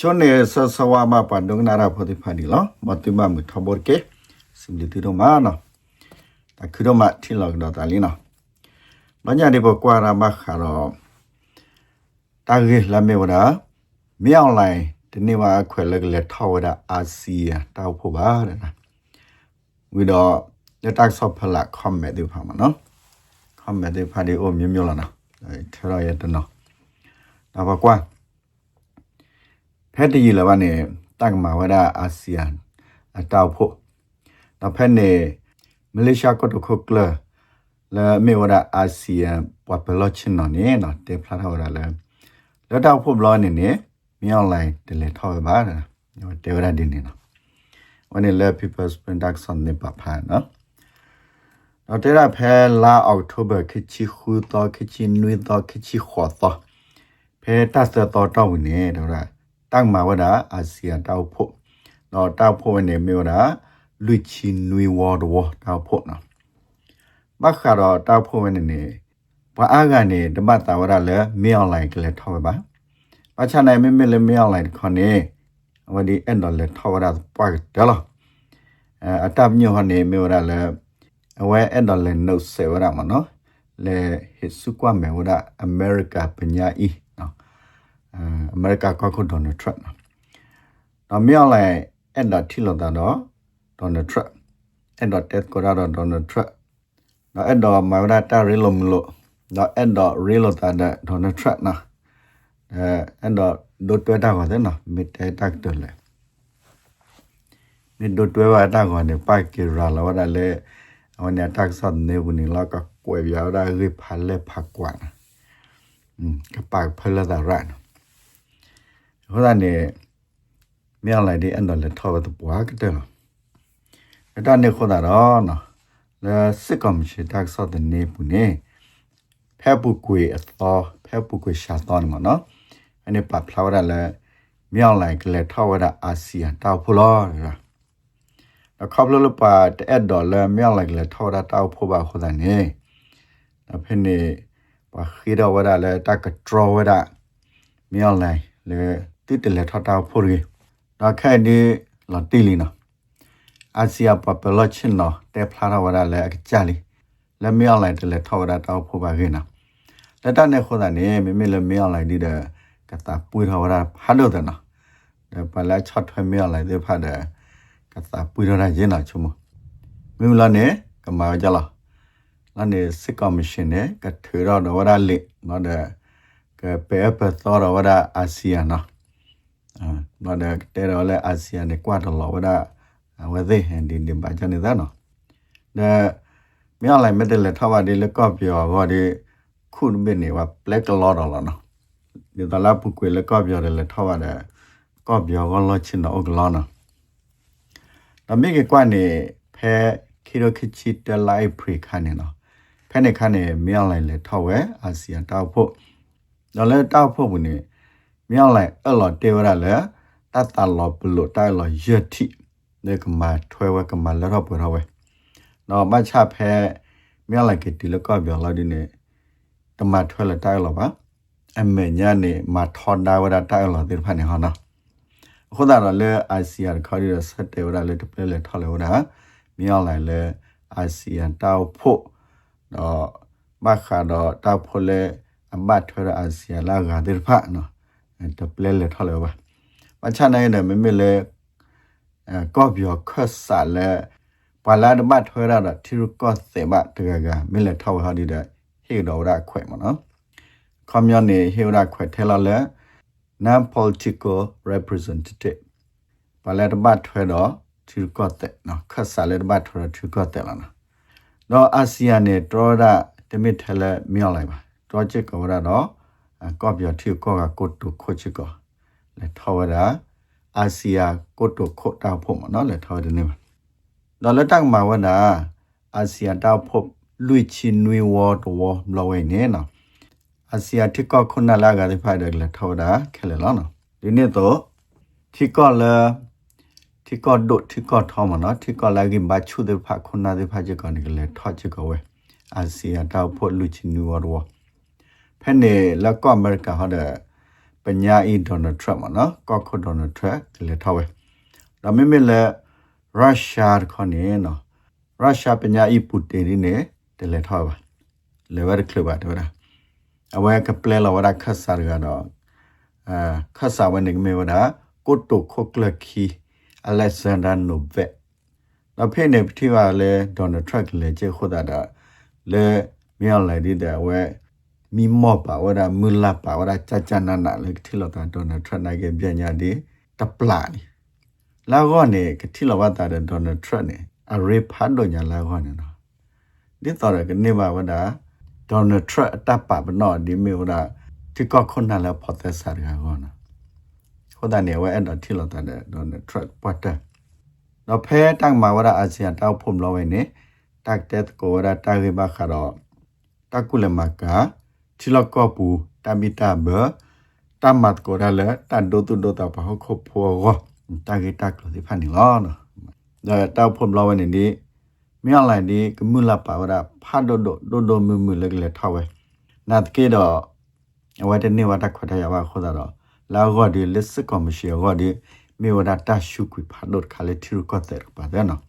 ချွန်နေဆဆဝမပဒုံနာရာဖိုတိဖာဒီလောမတိမမထဘောကေစင်လီတီရောမာနော်တခုတော့မထီလောက်တော့တာလီနော်ဘာညာဒီဘကွာရာမခါတော့တာဂေလာမေဝဒါမြောင်းလိုက်ဒီနေ့မှာခွဲလက်လက်ထောက်ဝဒါအာဆီယတောက်ဖို့ပါတဲ့နော်ဝီတော့လက်တက်ဆော့ဖလာကွန်မက်ဒီ ဖာမနော်ကွန်မက်ဒီဖာဒီအိုမြမျိုးလာနော်အဲထရရတဲ့နော်ဒါပါကွာဖက်တကြီးလဘနဲ့တက်မှာဝဒအာဆီယံအတောက်ဖို့နောက်ဖက်နေမလေးရှားကတခုကလလာမေဝဒအာဆီယံပပလောချင်နော်နေနော်တေဖလာထော်ရလဲလက်တောက်ဖို့ဘလောနေနေမြောင်းလိုက်တလေထော်ပါနော်တေဝရဒီနေနော်ဝန်နေလဲ people's production နေပဖာနော်တော့တေရဖဲလာအောက်တိုဘာခချီခူတော့ခချီနွေတော့ခချီခေါ်တော့ဖဲတတ်စတော့တော့နေတော့ တောက်မှာဝဒအာဆီယံတောက်ဖို့တော့တောက်ဖို့နေမျိုးတာလွိချီနွေဝေါ်တော့တောက်ဖို့နော်ဘခါတော့တောက်ဖို့နေနေဘာအားကနေဓမ္မတာဝရလည်းမေအွန်လိုင်းကလည်းထောက်ပါဘာချနိုင်မေမေလည်းမေအွန်လိုင်းခေါနေဝဒီအန်တော်လည်းထောက်ရပတ်တယ်လားအတပ်ညို့ဟနေမေရလည်းအဝဲအန်တော်လည်းနှုတ်ဆေဝရမနော်လေဟစ်စုကွာမေဝရအမေရိကပညာဤ အမေရိကကခုဒေါ်နယ်ထရန့်နော်မြောက်လိုက်အဲ့ဒါထီလို့တာတော့ဒေါ်နယ်ထရန့်အဲ့တော့တက်ကိုရတော့ဒေါ်နယ်ထရန့်နော်အဲ့တော့မဝရတာရီလုံလို့နော်အဲ့တော့ရီလို့တာတဲ့ဒေါ်နယ်ထရန့်နော်အဲအဲ့တော့ဒိုတွဲတာကောတဲ့နော်မစ်တဲတက်တယ်လေမစ်ဒိုတွဲဝတာကောနေပိုက်ကီရာလာဝတာလေအဝန်ရတက်ဆတ်နေဘူးနီလာကကွယ်ပြားတာရိဖာလေဖာကွာอืมကပိုက်ဖလာတာရနော် ဟိုကနေမြောက်လိုက်တဲ့အန်တော်လက်ထောက်တော့ပွားကတဲ့အဲ့ဒါနေခေါ်တာတော့နော်လဲစစ်ကောင်ရှိတက်ဆော့တဲ့နေပူနေဖဲပုကွေအသောဖဲပုကွေရှာတော့မနော်အဲ့ဒီပတ်ဖလာဝရလဲမြောက်လိုက်ကလေးထောက်ဝရအာဆီယံတောက်ဖလို့ရတော့ခေါပလို့ပါတဲ့ဒေါ်လာမြောက်လိုက်ကလေးထောက်ရတောက်ဖို့ပါခေါ်တဲ့နေအဖေနေပါခိရဝရလဲတက်ကဒရဝရမြောက်လိုက်လေ တိတလေထတာဖို့ရီဒါခဲဒီလာတီလီနာအာဆီယပပလချင်နော်တေဖလာရဝရလေအကြလီလက်မြောက်လိုက်တလေထောရတာဖို့ပါခေနာလက်တနဲ့ခေါ်တာနေမမေလက်မြောက်လိုက်ဒီတဲ့ကတာပွေထောရဖာလို့တဲ့နော်ဒါပလာချတ်ထွေမြောက်လိုက်တဲ့ဖာတဲ့ကတာပွေရရင်နာချုံမမင်းလာနေကမာကြလားလာနေစစ်ကော်မရှင်နဲ့ကထေရတော်ဝရလေနော်တဲ့ကပဲပသောရဝရအာဆီယံနော်အာ နော်တဲ့တဲရလဲအာဆီယံနဲ့ကွာတော်ဝရဝသေးဟန်ဒီဒီပါချနေတာနော်တဲ့မြောက်လိုက်မဲ့တဲ့လက်ထဝဒီလက်ကော့ပြောဟောဒီခုနမနေဝ black lot တော်လားနော်ဒီတလာပုကွေလက်ကော့ပြောတယ်လက်ထဝတဲ့ကော့ပြောကလောချင်တော့ကလောနော်ဒါမိကကွာနေဖဲခီရိုခချီတလိုက်ဖရီခါနေနော်ဖဲနေခါနေမြောက်လိုက်လက်ထောက်ဝဲအာဆီယံတောက်ဖို့တော့လဲတောက်ဖို့ဘူးနေ မြောက်လိုက်အဲ့လောတေဝရလဲတတ်တလောပလို့တိုင်လောယတိနေကမထွဲဝဲကမလရပရဝဲတော့မချဖဲမြောက်လိုက်ကတီလကောပြောလာဒီနေတမထွဲလတိုင်လောပါအမေညာနေမထော်ဒါဝရတိုင်လောဒီဖာနေဟောနော်ခုဒါတော့လဲအာဆီယံခေါ်ရဆက်တေဝရလဲတပလဲလဲထော်လဲဝရမြောက်လိုက်လဲအာဆီယံတောက်ဖို့တော့မခါတော့တောက်ဖို့လဲအမတ်ထွဲအာဆီယံလာဂါဒီဖာနော် တပလဲလဲထော်လဲပါမချနိုင်တယ်မမေလဲအဲကော့ပြောခတ်ဆာလဲပါလာဒမတ်ထွဲရတာထီရကော့စေမတကကမလဲထောက်ဟာဒီတဲ့ဟေတော်ရခွဲမနော်ကွန်မြူနီဟေရခွဲထဲလာလဲ non political representative ပါလာဒမတ်ထွဲတော့ထီရကော့တဲ့နော်ခတ်ဆာလဲဒမတ်ထွဲထီရကော့တဲ့လာနော်တော့အာဆီယံနဲ့တော်ရတမစ်ထဲလဲမြောက်လိုက်ပါတော့ချစ်ကောရတော့ ကော့ပြောထီကောကကိုတုခိုချစ်ကောလက်ထောက်ရတာအာဆီယာကိုတိုခိုတောက်ဖို့မနော်လက်ထောက်တယ်နေမှာတော့လက်တက်မှာဝနာအာဆီယာတောက်ဖို့လူချင်းနွေဝတ်ဝမလဝဲနေနော်အာဆီယာတိကောခုနလာကတဲ့ဖိုက်တယ်လက်ထောက်တာခဲလေလောနော်ဒီနေ့တော့တိကောလာတိကောဒိုတိကောထောမနော်တိကောလာကင်ဘာချူတဲ့ဖခုနတဲ့ဖချကောနေကလေထောချကောဝဲအာဆီယာတောက်ဖို့လူချင်းနွေဝတ် ဝဖဲနေလက်ကောအမေရိကဟောတဲ့ပညာအီဒေါ်နယ်ထရန့်မနော်ကော့ခိုဒေါ်နယ်ထရန့်လေထောက်ဝဲဒါမေမေလေရုရှားခေါနေနော်ရုရှားပညာအီပူတင်နေတယ်လေထောက်ပါလေဝဲကလဘတ်ဝဲအဝဲကပလဲလာဝရခတ်စာရကတော့အာခတ်စာဝဲနေမေဝဒါကိုတိုခိုကလခီအလက်ဇန်ဒါနိုဗက်တော့ဖိနေပတိပါလေဒေါ်နယ်ထရန့်လေကျေခိုတာဒါလေမြောက်လိုက်တဲ့ဝဲ mi mo pa wada mula pa wada cha cha na na le thilo ta donald trump na ge bya nya de ta pla ni la go ne ke thilo wa ta de donald trump ne a re pha do nya la go ne no di ta re ke ne ba wada donald trump ta pa ba no di me wada ti ko khon na la pho ta sa ga go na ho da ne wa en da thilo ta de donald trump pa ta တော့ဖဲตั้งมาว่าอาเซียนတောက်ဖုံလောဝဲနေတက်တဲ့ကိုရတာဂေဘခါတော့တကုလမကာချီလကောပူတမီတာဘတမတ်ကိုရလဲတန်ဒိုတုဒိုတာပဟခုဖောဂတာဂေတက် လို့ဒီဖန်နီလောနော်ဒါတောက်ဖုံလောဝဲနေဒီမြောက်လိုက်ဒီကမှုလာပါဝရဖာဒိုဒိုဒိုဒိုမူမူလက်လက်ထားဝဲနတ်ကေတော့အဝတ်တနေဝတ်ခွတ်ရပါခေါ်တော့လာဂောဒီလစ်စကောမရှိဂောဒီမေဝဒတာရှုခွဖာဒိုခါလေတီရကောတဲ့ပါတဲ့နော်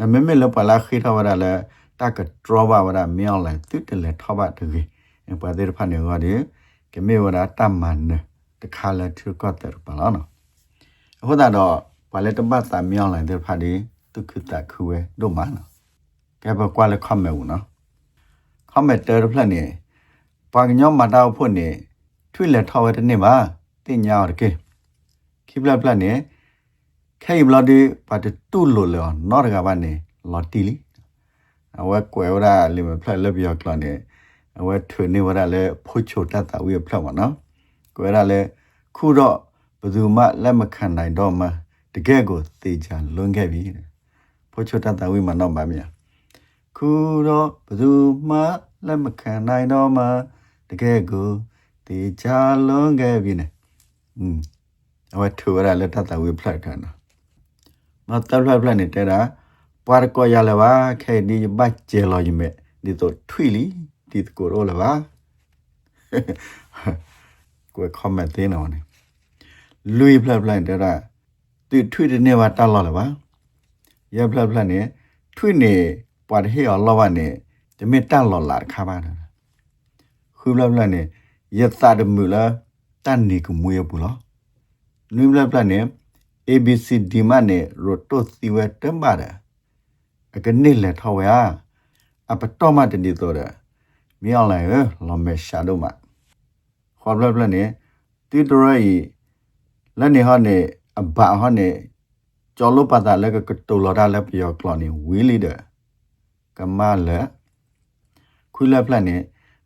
အမေမေလပလာခိထဝရလဲတကဒရဘဝရမြောက်လိုက်သူတလဲထဘတကြီးအ ပတဲ့ဖာနေဂောဒီကမေဝဒတမန်တခါလေတီရကောတဲ့ပါလားနော်အခုတော့ဘာလဲတပတ်တာမြောက်လိုက်တဲ့ဖာဒီသူခတခုဝဲတို့မနော်ကဲဘကွာလေခမဲဦးနော်ခမဲတဲရဖလက်နေပါကညောမတောက်ဖို့နေထွေလက်ထောက်ရတဲ့နေပါတင်ညာရကေခိပလပလနေခဲဘလဒီပတ်တူလိုလောနော်ကဘာနေလော်တီလီအဝဲကွယ်ဝရလီမဖလက်လက်ပြောကလနေအ ဝဲထွေနေဝရလဲဖိုးချိုတတ်တာဝေဖလက်ပါနော်ကွယ်ရလဲခုတော့ဘယ်သူမှလက်မခံနိုင်တော့မှတကယ်ကိုသေချာလွန်ခဲ့ပြီဖိုးချိုတတ်တာဝေမတော့ပါမြာခုတော့ဘယ်သူမှလက်မခံနိုင်တော့မှတကယ်ကိုသေချာလွန်ခဲ့ပြီနဲ့อืมအဝထူရလက်တတဝေဖလက်ခနာမတဖလက်ဖလက်နေတဲ့တာပွားကောရလပါခဲဒီဘတ်ကျေလောယမေဒီတော့ထွီလီ ဒီကိုရောလပါကိုคอมเมนต์သေးနော်နေလူဖလက်ဖလက်တဲ့တာသူထွီတဲ့နေပါတက်လောလပါရဖလက်ဖလက်နေထွီနေပွားဟေောလောဝနေတမေတက်လောလာခါပါနာခုဖလက်ဖလက်နေယသဒမူလာတန်နေကမွေဘူးလားနွိဘလပလနဲ့ ABC ဒီမနဲ့ရိုတိုစီဝဲတမ်ပါဒအကနေလက်ထောဝဲအပတော်မတနေတော့တယ် မြောင်းလိုက်လော်မဲရှာတော့မှာခေါ်ဘလပလနဲ့တီတရရီလက်နေဟောနဲ့အဘာဟောနဲ့ကျော်လို့ပါတာလက်ကတူလော်တာလက်ပြောကလော်နေဝီလီတဲ့ကမလက်ခွေးလက်ပလနဲ့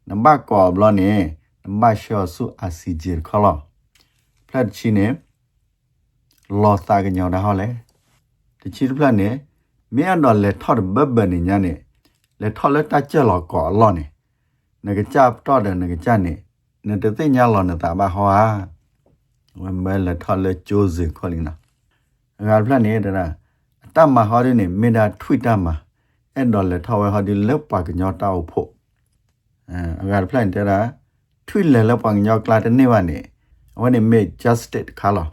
နံပါတ်ကောဘလနဲ့နံပါတ်ရှော့စုအစီဂျီခေါ်လောဖလက်ချီနဲ့လော်စာကညောင်းတာဟောလေတချီဖလက်နဲ့မင်းတော့လက်ထော့ဘဘနေညာနဲ့လက်ထော့လက်တကြလော်ကောလော်နေ ငကကြတော့တယ်ငကကြနေနတသိညာလော်နေတာဘာဟောဟာဝမဲလက်ထော့လက်ကျိုးစင်ခေါ်လင်းနာငါဖလက်နေတာအတမဟောရနေမင်းတာထွိတမှာအဲ့တော့လက်ထော့ဝဲဟောဒီလက်ပါကညောတောက်ဖို့အဲငါဖလက်တဲ့ထွိလက်လက်ပါကညောကလာတဲ့နေဝနေဝနေမေ justice ခါလော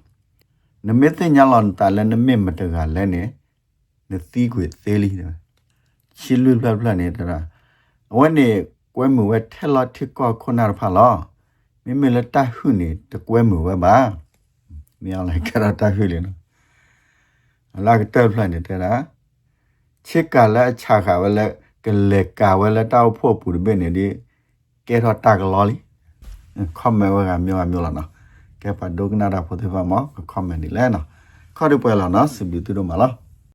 နမေတညာလန်တလည်းနမေမတကလည်းနေနသီးကွေသေးလီချီလူပလပလနေတာဝဲနေ ကွဲမှုဝဲထဲလာထကောခုနာဖာလောမိမလတဟုနေတကွဲမှုဝဲပါမြောင်းလိုက်ကြတာတဟုလေနော်အလာကတက်ဖလနေတာချစ်ကလည်းချာခါဝဲလည်းကလေကာဝဲလည်းတောက်ဖို့ပူဘဲနေဒီကဲတော့တကလောလီခမဲဝဲကမြောမျိုးလားနော်ကဲပါဒုကနာတာဖို့သေးပါမောကမ္မန့်ဒီလဲနော်ခေါ်ရပွဲလာနော်စဘီတူတော့မလား